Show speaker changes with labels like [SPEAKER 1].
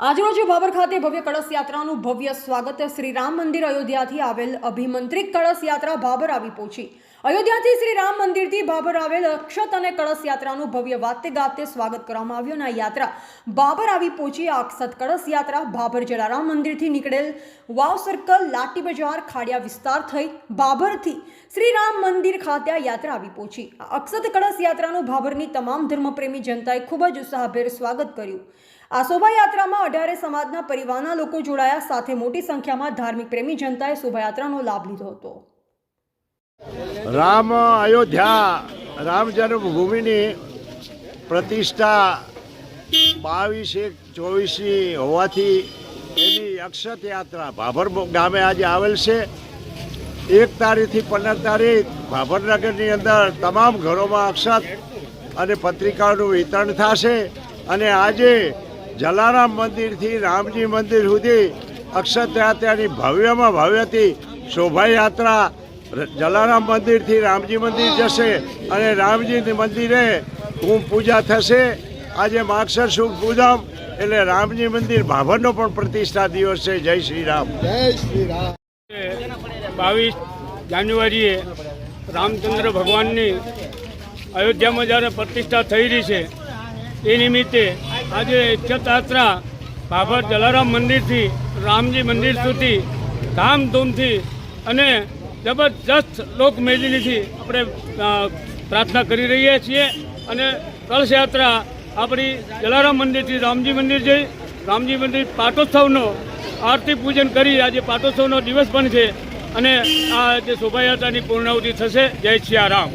[SPEAKER 1] આજરોજ બાબર ખાતે ભવ્ય કળશ યાત્રાનું ભવ્ય સ્વાગત શ્રી રામ મંદિર અયોધ્યાથી આવેલ અભિમંત્રિત કળશ યાત્રા બાબર આવી પહોંચી. અયોધ્યાથી શ્રી રામ મંદિરથી બાબર આવેલ અક્ષત અને કળશ યાત્રાનું ભવ્ય વાતે ગાતે સ્વાગત કરવામાં આવ્યું અને આ યાત્રા બાબર આવી પહોંચી. આ અક્ષત કળશ યાત્રા બાબર જલારામ મંદિરથી નીકળેલ વાવ સર્કલ, લાટી બજાર, ખાડિયા વિસ્તાર થઈ બાબરથી શ્રી રામ મંદિર ખાતે આ યાત્રા આવી પહોંચી. આ અક્ષત કળશ યાત્રાનું બાબરની તમામ ધર્મપ્રેમી જનતાએ ખૂબ જ ઉત્સાહભેર સ્વાગત કર્યું. આ શોભાયાત્રામાં અઢારે સમાજના પરિવારના લોકો જોડાયા. સાથે મોટી સંખ્યામાં ધાર્મિક પ્રેમી જનતાએ શોભાયાત્રાનો લાભ લીધો હતો.
[SPEAKER 2] રામ અયોધ્યા, રામ જન્મભૂમિની પ્રતિષ્ઠા બાવીસ એક ચોવીસની હોવાથી એની અક્ષત યાત્રા ભાભર ગામે આજે આવેલ છે. એક તારીખથી પંદર તારીખ ભાભરનગરની અંદર તમામ ઘરોમાં અક્ષત અને પત્રિકાઓનું વિતરણ થશે. અને આજે જલારામ મંદિરથી રામજી મંદિર સુધી અક્ષરયાત્રાની ભવ્યમાં ભવ્યથી શોભાયાત્રા જલારામ મંદિરથી રામજી મંદિર જશે અને રામજી મંદિરે કુંભ પૂજા થશે. આજે માક્ષર સુખ પૂજમ એટલે રામજી મંદિર ભાભરનો પણ પ્રતિષ્ઠા દિવસ છે. જય શ્રી રામ.
[SPEAKER 3] બાવીસ જાન્યુઆરીએ રામચંદ્ર ભગવાનની અયોધ્યામાં જ્યારે પ્રતિષ્ઠા થઈ રહી છે. એ નિમિત્તે આજે યાત્રા બાબા જલારામ મંદિરથી, રામજી મંદિર સુધી, ધામધૂમથી અને જબરજસ્ત લોકમેદનીથી આપણે પ્રાર્થના કરી રહ્યા છીએ. અને કળશયાત્રા આપણી જલારામ મંદિરથી રામજી મંદિર જઈ, રામજી મંદિર પાટોત્સવનો આરતી પૂજન કરી આજે પાટોત્સવનો દિવસ પણ છે. અને આ જે શોભાયાત્રાની પૂર્ણાહુતિ થશે, જય સિયારામ.